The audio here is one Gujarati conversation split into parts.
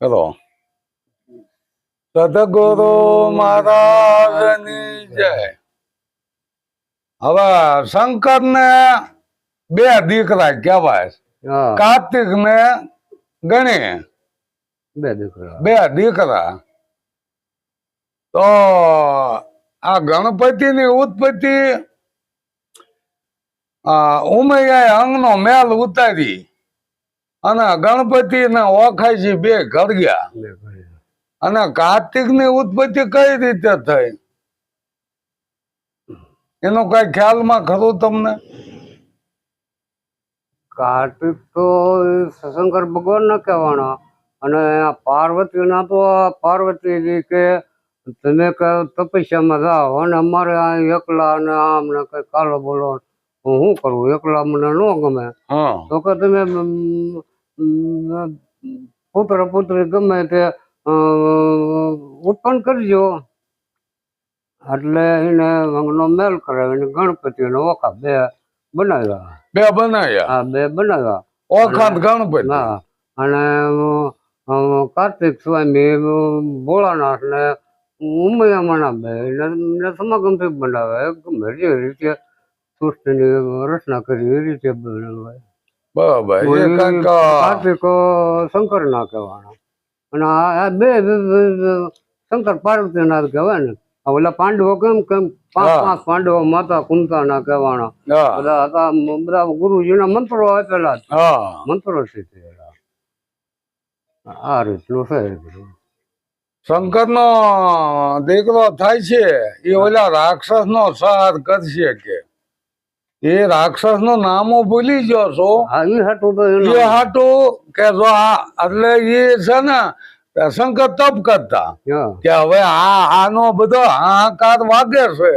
કરો સદગુરુ મહારાજની જય. હવે શંકર ને બે દીકરા કહેવાય. કાર્તિક ને ગણી. બે દીકરા. બે દીકરા. તો આ ગણપતિની ઉત્પત્તિ આ ઉમૈયાએ અંગનો મેલ ઉતારી. અને ગણપતિ ને ઓખાઈજી બે ઘર ગયા. અને કાર્તિકની ઉત્પત્તિ કઈ રીતે થઈ? એનો કઈ ખ્યાલમાં ખરું તમને? કાર્તિક તો શંકર ભગવાન ના કહેવાના. અને પાર્વતી ના તો પાર્વતીજી કે તમે તપસ્યામાં જાઓ અને અમારે એકલા અને આમ ને કઈ કાલો બોલો. હું શું કરું? એકલા મને ન ગમે. તો કે તમે પુત્ર પુત્રી ગમે તે ઉત્પન્ન કરજો. એટલે એને અંગનો મેલ કરાવીને ગણપતિનો ઓખા બે બનાવ્યા. બે બનાવ્યા? હા બે બનાવ્યા. ઓખા ગણપતિ. હા અને કાર્તિક સ્વામી ભોળાનાથ ને ઉમૈયામાના બે સમાગમ સમાગમથી બનાવે ગમે જે રીતે રચના કરી એ રીતે બરાબર કાર્તિક શંકર ના કહેવાના. અને આ બે શંકર પાર્વતી ના કહેવાય ને. ઓલા પાંડવો કેમ કેમ? પાંચ પાંચ પાંડવો માતા કુંતા ના કહેવાના બધા હતા બધા ગુરુજીના મંત્રો આપેલા હા. મંત્રો શીખેલા આ રીતનું છે શંકર નો દીકરો થાય છે એ ઓલા રાક્ષસ નો સહાર કરશે કે? એ રાક્ષસનું નામો ભૂલી ગયો છો? એ હાટું કે જો એટલે એ છે ને પ્રસંગ તપ કરતા. કે હવે આ આનો બધો હાહાકાર વાગે છે.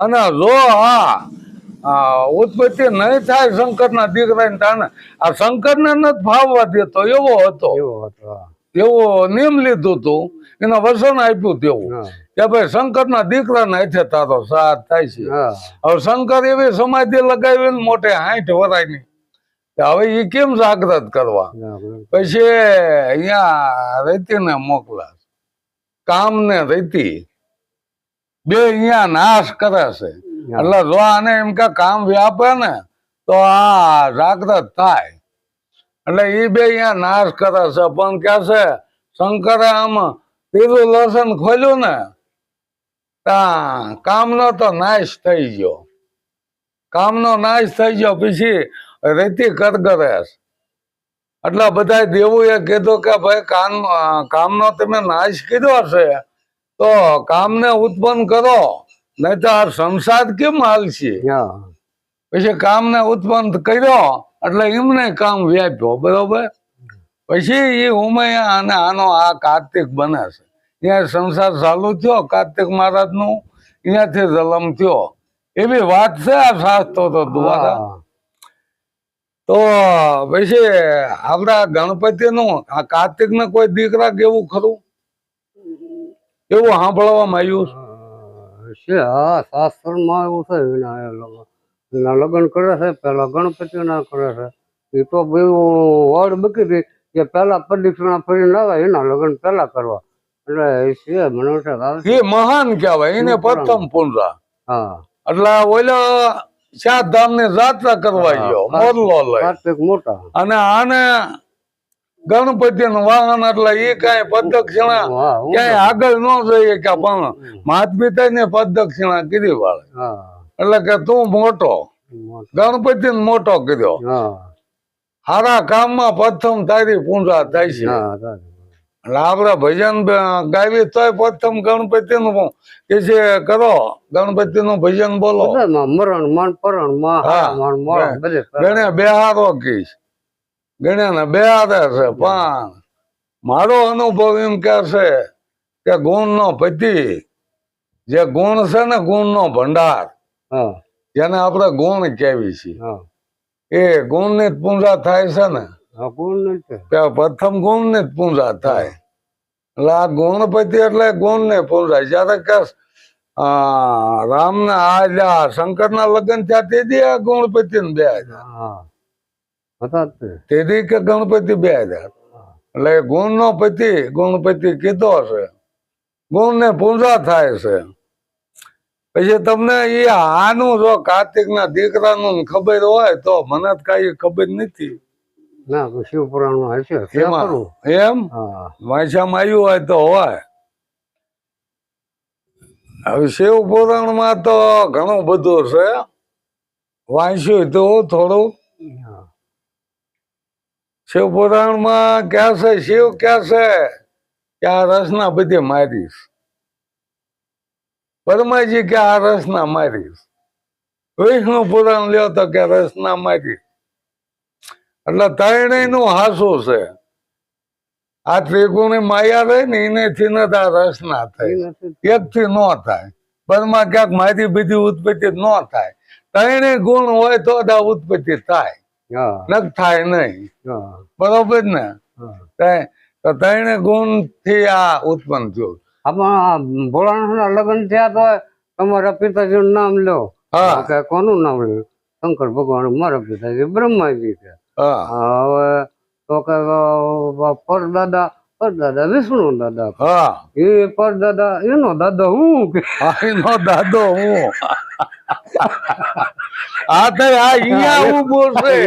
અને જો હા ઉત્પત્તિ નહીં થાય શંકર ના દીકરા ને તાને આ શંકર ને નથી ફાવવા દેતો એવો હતો. એવો હતો એવો નિયમ લીધું તું. એના વસન આપ્યું તેવું. કે ભાઈ શંકર ના દીકરા ના તારો સાથ થાય છે. હવે શંકર એવી સમાધિ લગાવી ને મોટે હાઠ વરાયની હવે એ કેમ જાગ્રત કરવા? પછી અહીંયા રેતી ને મોકલા. કામ ને રેતી. બે અહીંયા નાશ કરે છે. એટલે જો આને એમ કે કામ વ્યાપે ને તો આ જાગ્રત થાય. એટલે એ બે અહીંયા નાશ કરે છે. પણ કે છે શંકરે આમ પીરું લસણ ખોલ્યું ને તા કામનો તો નાશ થઈ ગયો. કામનો નાશ થઈ ગયો પછી રેતી કરગરેશ એટલે બધા દેવુએ કીધું કે ભાઈ કામ કામનો તમે નાશ કર્યો છે તો કામને ઉત્પન્ન કરો નહીં તો આ સંસાર કેમ હાલશે પછી કામને ઉત્પન્ન કર્યો એટલે એમને કામ વ્યાપ્યો બરોબર? પછી એ ઉમૈયા અને આનો આ કાર્તિક બને છે. ત્યાં સંસાર ચાલુ થયો કાર્તિક મહારાજનું અહીંયાથી જલમ થયો. એવી વાત છે આ શાસ્ત્રો તો દ્વારા. તો પછી આપડા ગણપતિ નું આ કાર્તિક ને કોઈ દીકરા કેવું ખરું? એવું સાંભળવામાં આવ્યું છે. હા શાસ્ત્રમાં એવું છે એના લગ્ન કરે છે પેલા ગણપતિ ના કરે છે. એ તો વડ મૂકી હતી કે પેલા પ્રદક્ષિણા ફરીને આવે એના લગ્ન પેલા કરવા. એ મહાન કહેવાય એને પ્રથમ પુનરા. એટલે ઓલા ચાર ધામની જાત્રા કરવા ગયો મોરલો લઈ. અને આને ગણપતિ નું વાહન એટલે એ કઈ પ્રદક્ષિણા ક્યાંય આગળ ન જઈએ કે પણ મહાત્મિતા પિતા ને પ્રદક્ષિણા કીધી વાળે. એટલે કે તું મોટો. ગણપતિ મોટો. કર્યો. હા. સારા કામમાં પ્રથમ તારી પૂજા થાય છે. આપડે ભજન ગાવી તોય પ્રથમ ગણપતિ નું કે છે કરો ગણપતિ નું ભજન બોલો. મરણ મન પરણ ગણે બેહારો કીશ. ગણે ને બેહારે છે પણ મારો અનુભવ એમ કે છે કે ગુણ નો પતિ જે ગુણ છે ને ગુણ નો ભંડાર જેને આપણે ગુણ કહેવી છીએ. એ ગુણની જ પૂજા થાય છે ને પ્રથમ ગુણ ને પૂજા થાય. એટલે આ ગુણપતિ એટલે ગુણ ને પૂંજાય. જયારે કે રામ ને આ શંકર ના લગ્ન થયા તેથી આ ગુણપતિ ને બે હાજર. તેથી કે ગણપતિ બે હજાર એટલે ગુણ નો પતિ ગુણપતિ કીધો છે. ગુણ ને પૂંજા થાય છે. પછી તમને એ આનું જો કાર્તિક ના દીકરાનું ખબર હોય તો મને કઈ ખબર નથી. ના શિવ પુરાણમાં હશે એમાં વાંચામાં આવ્યું હોય તો હોય. હવે શિવ પુરાણમાં તો ઘણું બધું છે. વાંચ્યું તો થોડું. હા. માં ક્યાં છે શિવ ક્યાં છે? કે આ રસના બધી મારીશ પરમાજી કે આ રસના મારીશ વિષ્ણુ પુરાણ લ્યો તો કે રસના મારીશ એટલે ત્રણેયનું હાસું છે. આ ત્રિગુણી માયા રહી ને એનેથી ન આ રસના એ થાય. નથી એક થી ન થાય. પરમાં ક્યાંક મારી બીજી ઉત્પત્તિ ન થાય. ત્રણેય ગુણ હોય તો જ આ ઉત્પત્તિ થાય. ન થાય નહીં. બરોબર ને? તો ત્રણે ગુણથી આ ઉત્પન્ન થયું. આમાં ભોળાનાથ ના લગ્ન થયા તો તમારા પિતાજી નું નામ લો. હા. કોનું નામ લ્યો શંકર ભગવાન મારા પિતાજી બ્રહ્માજી છે હા હવે તો કે પરદાદા પરદાદા વિષ્ણુ દાદા. હા. એ પરદાદા એનો દાદા હું દાદો હું. આ તો આ અહીંયા છે.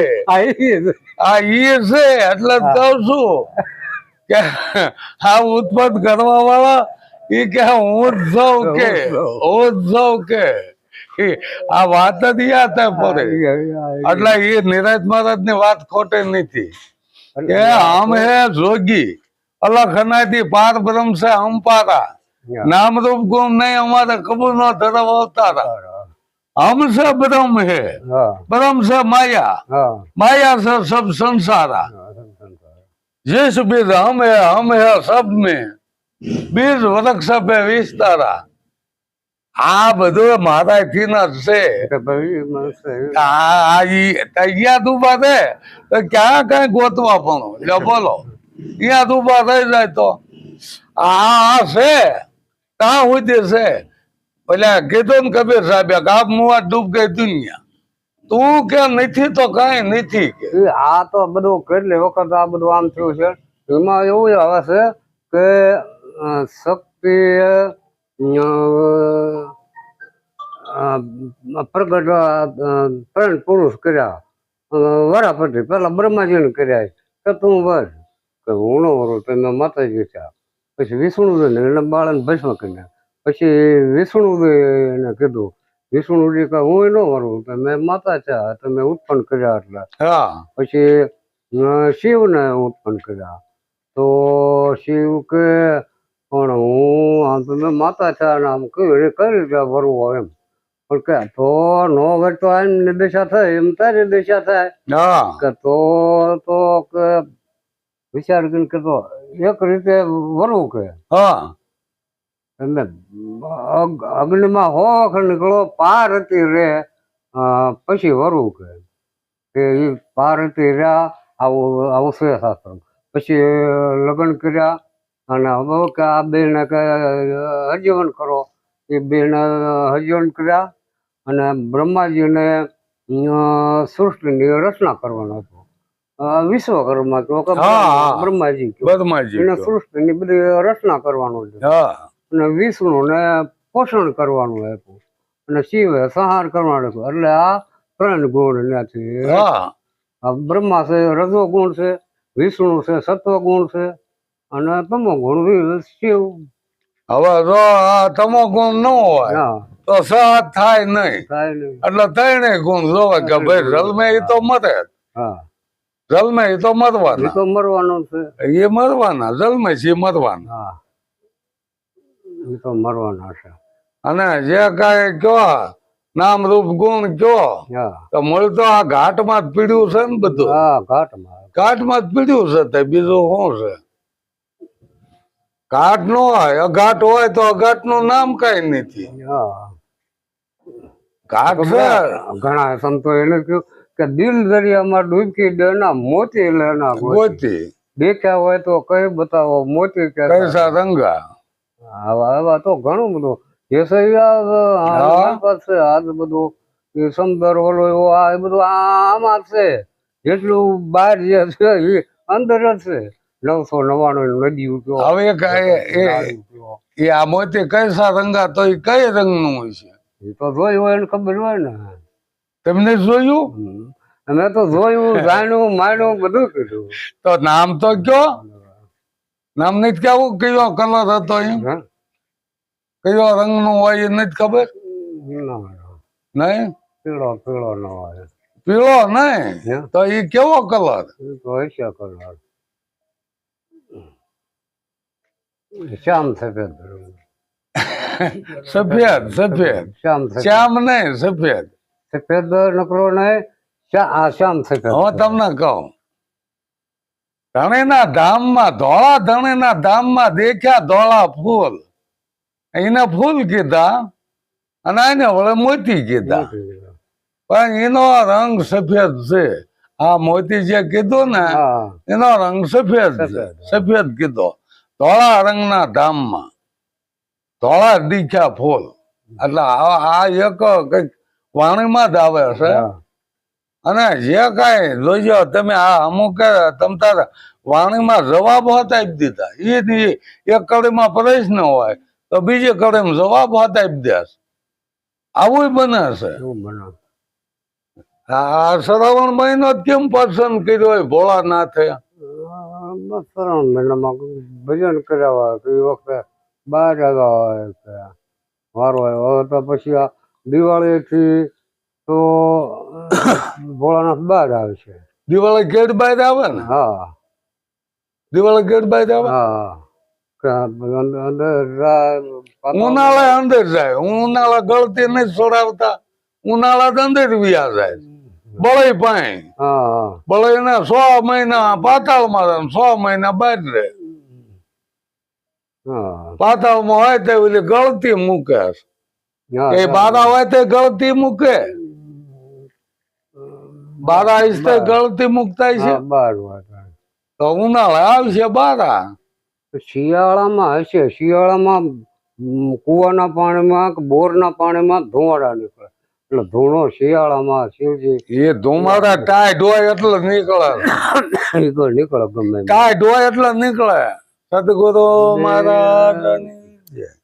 આ ઈ છે. એટલે કહું છું. કે આ ઉત્પન્ન કરવા વાળા એ કે હું જ જાઉં કે હું જ જાઉં કે. આ વાત જ એટલે એ નિરાજ મહારાજની વાત ખોટી નથી. કે હમ હે જોગી અલગ હનાથી પાર બ્રહ્મ છે હમ પારા નામ રૂપ ગુમ નહીં અમારે કબૂર નો ધરવ અવતારા. હમ છે બ્રહ્મ હે. બ્રહ્મ છે માયા. માયા છે સબ સંસારા. જીસ બીજ હમ હે હમ હે સબ મે. બીજ વરક્ષ વિસ્તારા. આ બધું મારા થી જ છે કે ભાઈ માણસ આ આ ઈ તૈયાર ઊભા છે. તો ક્યાં કઈ ગોતવા પણ. બોલો. ત્યાં ઊભા થઈ જાય તો. આ આ છે. ત્યાં સુધી છે? પેલા કીધું ને કબીર સાહેબ કે આપ મુવા ડૂબ ગઈ દુનિયા. તું કે નથી તો કઈ નથી આ તો બધું કેટલી વખત આ બધું આમ થયું છે. એમાં એવું છે કે શક્તિ પ્રગટ પ્રણ પુરુષ કર્યા. વરાપતિ પેલા બ્રહ્માજીને કર્યા. કે તું વર કે હું નો વરું તમે માતાજી થયા. પછી વિષ્ણુદેવને એને બાળાને ભસ્મ કરી પછી વિષ્ણુદેવને કીધું વિષ્ણુજી કે હું એનો વરું? તમે માતા થયા તમે ઉત્પન્ન કર્યા એટલે હા. પછી શિવને ઉત્પન્ન કર્યા. તો શિવ કે પણ હું આમ તમે માતા છે અને આમ કઈ રીતે કઈ રીતે ભરવું એમ? પણ કે તો નો તો ને નિર્દેશા થાય એમ તારે નિર્દેશા થાય. કે તો તો કે વિચાર કરીને કે તો એક રીતે વરવું કે? હા. અગ- અગ્નિમાં હો વખત નીકળો પારતી રે અ, પછી વરવું કે? કે પાર પારતી રહ્યા આવું આવું છે શાસ્ત્ર પછી લગ્ન કર્યા અને હવે કે આ બેન હરજીવન હજીવન કરો. એ બેન હરજીવન કર્યા અને બ્રહ્માજીને સૃષ્ટિની રચના કરવાનો હતો. વિશ્વકર્મા કહો કે હા. બ્રહ્માજી એને સૃષ્ટિની બધી રચના કરવાનો છે અને વિષ્ણુને પોષણ કરવાનું આપ્યું. અને શિવે સંહાર કરવાનું એટલે આ ત્રણ ગુણ નથી બ્રહ્મા છે રજો ગુણ છે વિષ્ણુ છે સત્વ ગુણ છે અને તમો ગુણ શિવ હવે જો આ તમો ગુણ ન હોય તો સહજ થાય નહીં. એટલે ત્રણે ગુણ જોવે કે ભાઈ રલમે એ તો મરે હા. જલમે એ તો મરવાના. તો મરવાનું છે. એ મરવાના જલમે છે એ મરવાના. એ તો મરવાના છે. અને જે કઈ કયો નામ રૂપ ગુણ કયો તો મળતો આ ઘાટમાં જ પીડ્યું છે ને બધું. હા ઘાટમાં. ઘાટમાં જ પીડ્યું છે તે બીજું શું છે? ઘાટ નો હોય અઘાટ હોય તો અઘાટનું નામ કઈ નથી. ઘણા સંતો એને કહ્યું કે દિલ દરિયામાં ડૂબકી દેના મોતી લેના ગોતી. દેખ્યા હોય તો કઈ બતાવો મોતી કે કૈસા રંગા આવા આવા તો ઘણું બધું. કેસરિયા પાસે આ બધું. સમદર ઓલો એવો આ બધું આમાં છે. જેટલું બહાર જે છે એ અંદર જ છે. નવસો નવ્વાણું નદી ઉઠ્યો હવે એ- આ મોતી કૈસા રંગા તો એ કઈ રંગનું હોય છે? એ તો જોયું હોય ને ખબર હોય ને. તમને જોયું. અમે તો જોયું જાણ્યું માણ્યું બધું કીધું. તો નામ તો કયો? નામ નથી કેવું કયો કલર હતો એમ? કયો રંગનું હોય એ નથી ખબર? ના નહીં? પીળો પીળો ન હોય. પીળો નહીં? તો એ કેવો કલર તો કલર શ્યામ સફેદ સફેદ સફેદ શ્યામ શ્યામ નહીં સફેદ સફેદ નકરો નહીં આ શ્યામ સફેદ હું તમને કહું ધણીના ધામમાં ધોળા ધણીના ધામમાં દેખ્યા ધોળા ફૂલ એને ફૂલ કીધા અને એને વળે મોતી કીધા પણ એનો રંગ સફેદ છે આ મોતી જે કીધું ને એનો રંગ સફેદ છે. સફેદ કીધો ધોળા રંગના ધામમાં ધોળા દીખ્યા ફૂલ. એટલે આ આ એક કંઈક વાણીમાં જ આવે છે. અને જે કાંઈ જોઈજો તમે આ અમુક તમ તારે વાણીમાં જવાબ હોત આપી દીધા. એ એક કડીમાં પ્રશ્ન હોય તો બીજી કડીમાં જવાબ હોત આપી દેશ આવું બને છે. આ શ્રાવણ મહિનો કેમ પસંદ કર્યો હોય ભોળાનાથે? ત્રણ મહિનામાં ભજન કર્યા હોય કે એ વખતે બહાર આવ્યા હોય કે વારો આવ્યો હવે તો પછી આ દિવાળીથી તો ભોળાનાથ બહાર આવે છે. દિવાળી ગેટ બહાર આવે ને? હા. દિવાળી ગેટ બહાર આવે? હા. અંદર પાછા- અંદર જાય. ઉનાળા ગળતી નહીં છોડાવતા ઉનાળા અંદર વ્યા જાય. બળે પાણી. બળય ને સો મહિના પાતાળમાં સો મહિના બહાર રહે. હા. પાતાળમાં હોય તે ઓલી ગળતી મૂકે. એ બારા હોય તે ગળતી મૂકે. બારા ઈસ્તે ગળતી મુકતા છે. બાર તો. ઉનાળે આવશે બારા. શિયાળામાં હશે. શિયાળામાં કુવાના પાણીમાં કે બોરના પાણીમાં ધુવાડા નીકળે. એટલે ધૂણો શિયાળામાં શિવજી એ ધુમાડા ટાઈટ ડોય એટલે નીકળે. નીકળે નીકળે ગમે એમ. ડોય એટલે નીકળે. સદગુરુ મહારાજ